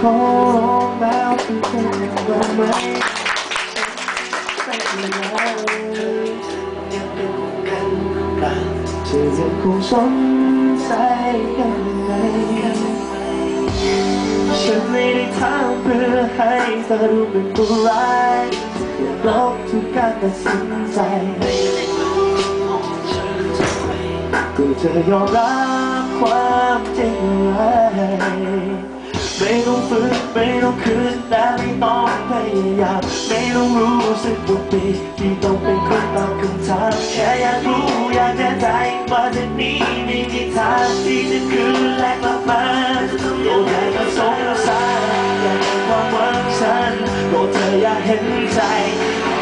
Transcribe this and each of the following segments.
ขอร้องแล้วเป็นคนเราไหมแต่แล้วยังเป็นกันบ้างเธอยังคงสงสัยกันไหมฉันไม่ได้ทำเพื่อให้เธอดูเป็นผู้ร้ายอยาลบทุกการตัดสินใจก็เธอยอมรับความ นไม่ต้องคืนแต่ไม่ต้องพยายามไม่ต้องรู้สึกว่าดีที่ต้องเป็นคนตอบคำถามแค่อยากรู้อยากแน่ใจว่าจะนี้ไม่มีทางที่จะคืนและกลับมาโปรดอย่ามาสงสารอย่าเห็นความหวังฉันโปรดเธออย่าเห็นใจ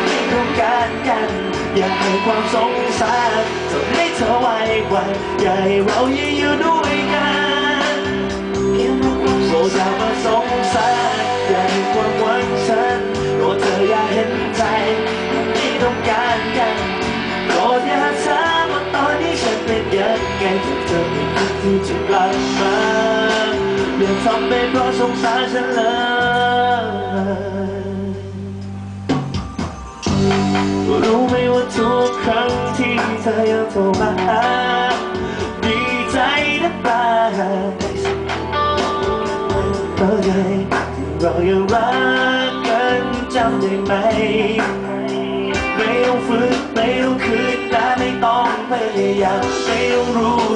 ไม่ต้องการกัน อย่าให้ความสงสารทำให้เธอไว้วันอย่าให้เรายืนอยู่ด้วยกันโปรดอย่ามาสงสาร ยังไงถ้าเธอไม่คิดที่จะกลับมาอย่าทำไปเพราะสงสารฉันเลยรู้ไหมว่าทุกครั้งที่เธอยังโทรมาหาดีใจนะเปล่าเมื่อไงที่เรายังรักกันจำได้ไหม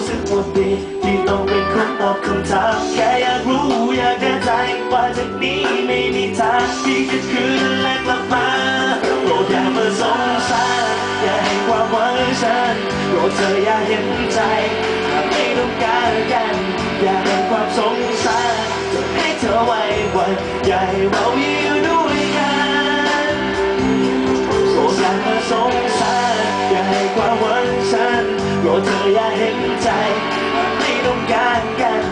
รู้สึกว่าดีที่ต้องเป็นคนตอบคำถามแค่อยากรู้อยากแน่ใจว่าจากนี้ไม่มีทางที่จะคืนและกลับมาโปรดอย่ามาสงสารอย่าให้ความหวังฉันโปรดเธออย่าเห็นใจถ้าไม่ต้องการกัน อย่าให้ความสงสารจะให้เธอไว้วันอย่าให้เรายู่ด้ รดเธออย่าเห็นใจไม่ต้องการกัน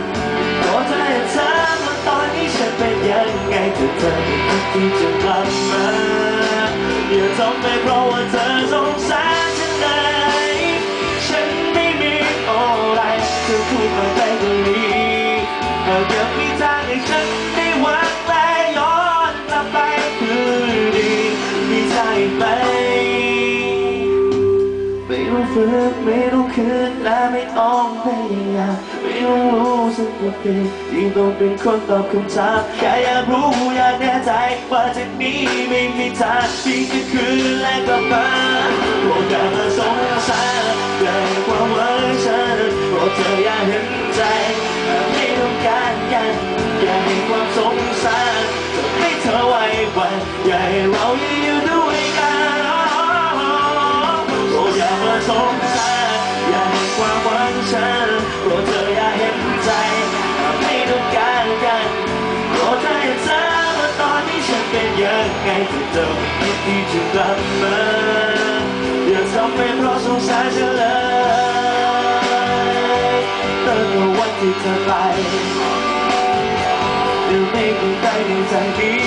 โปรดเธออย่าถามว่าตอนนี้ฉันเป็นยังไงถ้าเธอไม่คิดที่จะกลับมาอย่าทำไปเพราะว่าเธอสงสารฉันเลยฉันไม่มีอะไรเธอพูดมาได้ก็ดีหากยังมี ฝืนไม่ต้องคืนและไม่ต้องพยายามไม่ต้องรู้สึกว่าเป็นที่ต้องเป็นคนตอบคำถามแค่อยากรู้อยากแน่ใจว่าจากนี้ไม่มีทางที่จะคืนและกลับมาโปรดอย่ามาสงสารอย่าให้ความหวังฉันโปรดเธออย่าเห็นใจไม่ต้องการกันอย่าให้ ที่จะกลับมาอย่าทำให้เพราะสงสารฉันเลยตั้งแต่วันที่เธอไปเดี๋ยวไม่มีใครในใจนี้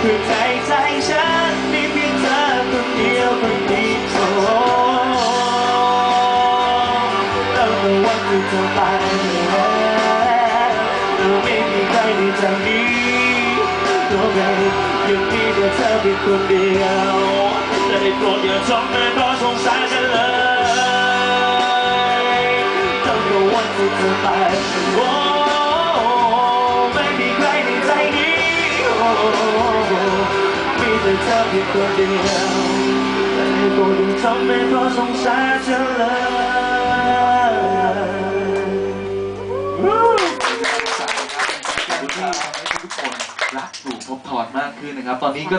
คือใจใจฉันมีเพียงเธอคนเดียวคนเดียวตั้งแต่วันที่เธอไปแล้วไม่มีใครในใจนี้ตั ยังมีแต่เธอเพียงคนเดียวได้โปรดอย่าทำให้เพราะสงสารฉันเลยตั้งแต่วันที่เธอไปโอ้ไม่มีใครในใจนี้โอ้มีแต่เธอเพียงคนเดียวแต่ให้โปรดอย่าทำให้เพราะสงสารฉันเลย ที่ทุกคนรักถูกทบทอนมากขึ้นนะครับ ตอนนี้ก็